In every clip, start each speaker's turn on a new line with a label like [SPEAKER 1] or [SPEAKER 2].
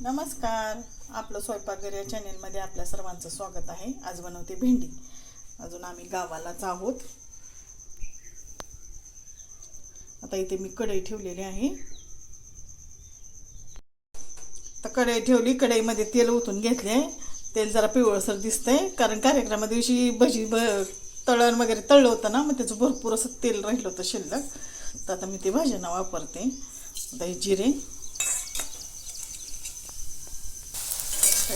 [SPEAKER 1] नमस्कार. आपलं स्वयंपाकघर या चॅनेलमध्ये आपल्या सर्वांचं स्वागत आहे. आज बनवते भेंडी. अजून आम्ही गावालाच आहोत. आता इथे मी कढई ठेवलेली आहे. तर कढई ठेवली कढईमध्ये तेल ओतून घेतले. तेल जरा पिवळसर दिसतंय कारण कार्यक्रमा दिवशी भजी ब तळण वगैरे तळलं होतं ना मग त्याचं भरपूर असं तेल राहिलं होतं शिल्लक. तर आता मी ते भाज्यांना वापरते. आता हे जिरे.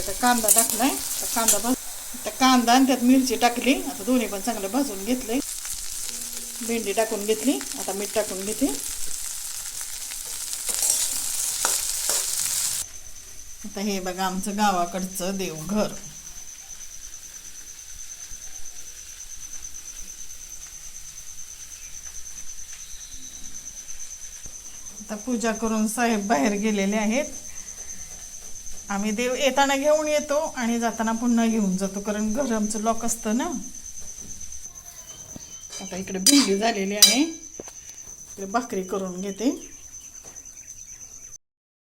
[SPEAKER 1] आता कांदा टाकलाय. तर कांदा भाज आता कांदा आणि त्यात मिरची टाकली. आता दोन्ही पण चांगलं भाजून घेतले भेंडी टाकून घेतली. आता मीठ टाकून घेते. आता हे बघा आमचं गावाकडचं देवघर. आता पूजा करून साहेब बाहेर गेलेले आहेत. आम्ही देव येताना घेऊन येतो आणि जाताना पुन्हा घेऊन जातो कारण घर आमचं लॉक असतं ना. आता इकडे भेंडी झालेली आहे. इकडे भाकरी करून घेते.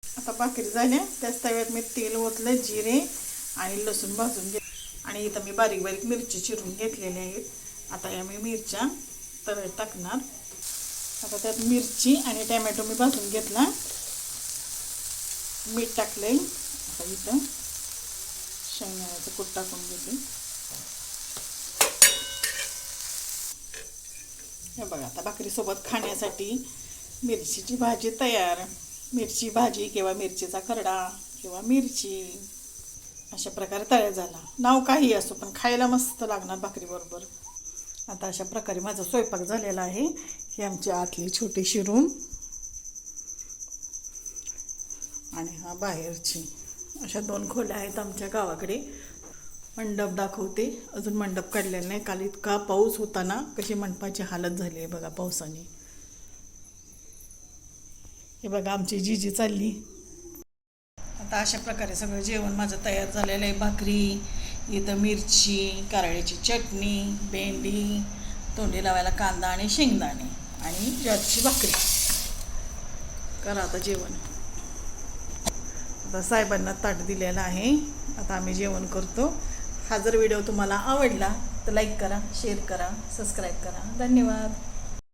[SPEAKER 1] आता भाकरी झाल्या. त्याच तव्यात मी तेल ओतलं जिरे आणि लसूण भाजून घेत आणि इथं मी बारीक बारीक मिरची चिरून घेतलेल्या आहेत. आता या मी मिरच्या तव्यात टाकणार. आता त्यात मिरची आणि टॅमॅटो मी भाजून घेतला. मीठ टाकलंय. आता इथं शेंगदाण्याचं कूट टाकून घेते. हे बघा आता भाकरीसोबत खाण्यासाठी मिरचीची भाजी तयार. मिरची भाजी किंवा मिरचीचा करडा किंवा मिरची. अशा प्रकारे तयार झाला. नाव काही असो पण खायला मस्त लागणार भाकरीबरोबर. आता अशा प्रकारे माझा स्वयंपाक झालेला आहे. ही आमची आतली छोटीशी रूम आणि हा बाहेरची. अशा दोन खोल्या आहेत आमच्या गावाकडे. मंडप दाखवते. अजून मंडप काढलेला नाही. काल इतका पाऊस होता ना कशी मंडपाची हालत झाली आहे बघा पावसाने. हे बघा आमची जीजी चालली. आता अशा प्रकारे सगळं जेवण माझं तयार झालेलं आहे. भाकरी इथं मिरची कारळ्याची चटणी भेंडी तोंडी लावायला कांदा आणि शेंगदाणे आणि ज्वारीची भाकरी. करा आता जेवण. आता साहेबांना ताट दिलेलं आहे. आता आम्ही जेवण करतो. हा जर व्हिडिओ तुम्हाला आवडला तर लाईक करा शेअर करा सबस्क्राईब करा. धन्यवाद.